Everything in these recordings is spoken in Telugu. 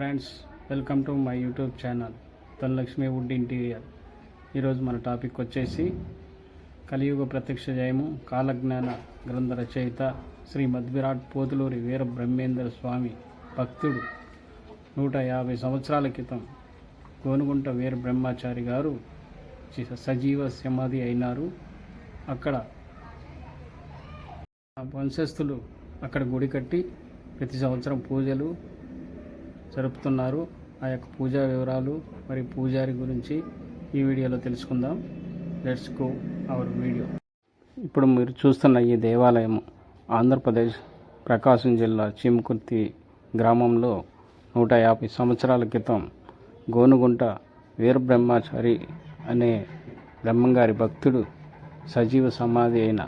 Friends welcome to my YouTube channel Dhanalakshmi wood interior. ఈరోజు మన టాపిక్ వచ్చేసి కలియుగ ప్రత్యక్ష జయము కాలజ్ఞాన గ్రంథ రచయిత శ్రీ మద్విరాట్ పోతులూరి వీర బ్రహ్మేంద్ర స్వామి భక్తుడు. నూట యాభై సంవత్సరాల క్రితం గోనుగుంట వీర బ్రహ్మచారి గారు సజీవ సమాధి అయినారు. అక్కడ వంశస్థులు అక్కడ గుడి కట్టి ప్రతి సంవత్సరం పూజలు జరుపుతున్నారు. ఆ యొక్క పూజా వివరాలు మరి పూజారి గురించి ఈ వీడియోలో తెలుసుకుందాం. లెట్స్ గో అవర్ వీడియో ఇప్పుడు మీరు చూస్తున్న ఈ దేవాలయం ఆంధ్రప్రదేశ్ ప్రకాశం జిల్లా చీమకుర్తి గ్రామంలో నూట యాభై సంవత్సరాల క్రితం గోనుగుంట వీరబ్రహ్మచారి అనే బ్రహ్మంగారి భక్తుడు సజీవ సమాధి అయిన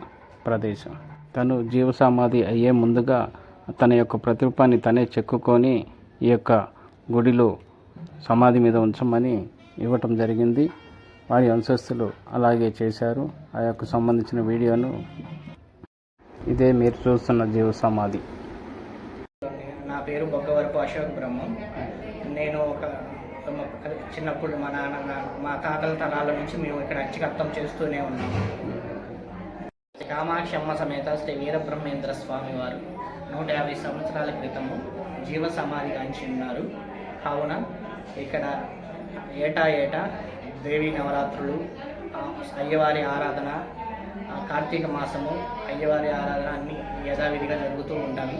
ప్రదేశం. తను జీవ సమాధి అయ్యే ముందుగా తన యొక్క ప్రతిరూపాన్ని తనే చెక్కుకొని ఈ యొక్క గుడిలో సమాధి మీద ఉంచమని ఇవ్వటం జరిగింది. వారి వంశస్థులు అలాగే చేశారు. ఆ యొక్క సంబంధించిన వీడియోను ఇదే మీరు చూస్తున్న జీవ సమాధి. నా పేరు బొగ్గవరపు అశోక్ బ్రహ్మం. నేను ఒక చిన్నప్పుడు మా నాన్న మా తాతల తరాల నుంచి మేము ఇక్కడ అచ్చికత్తం చేస్తూనే ఉన్నాము కామాక్షమ్మ సమేత శ్రీ వీరబ్రహ్మేంద్ర స్వామి వారు నూట యాభై సంవత్సరాల క్రితము జీవ సమాధి ఉన్నారు. కావున ఇక్కడ ఏటా ఏటా దేవీ నవరాత్రులు అయ్యవారి ఆరాధన కార్తీక మాసము అయ్యవారి ఆరాధన అన్ని యథావిధిగా జరుగుతూ ఉంటాయి.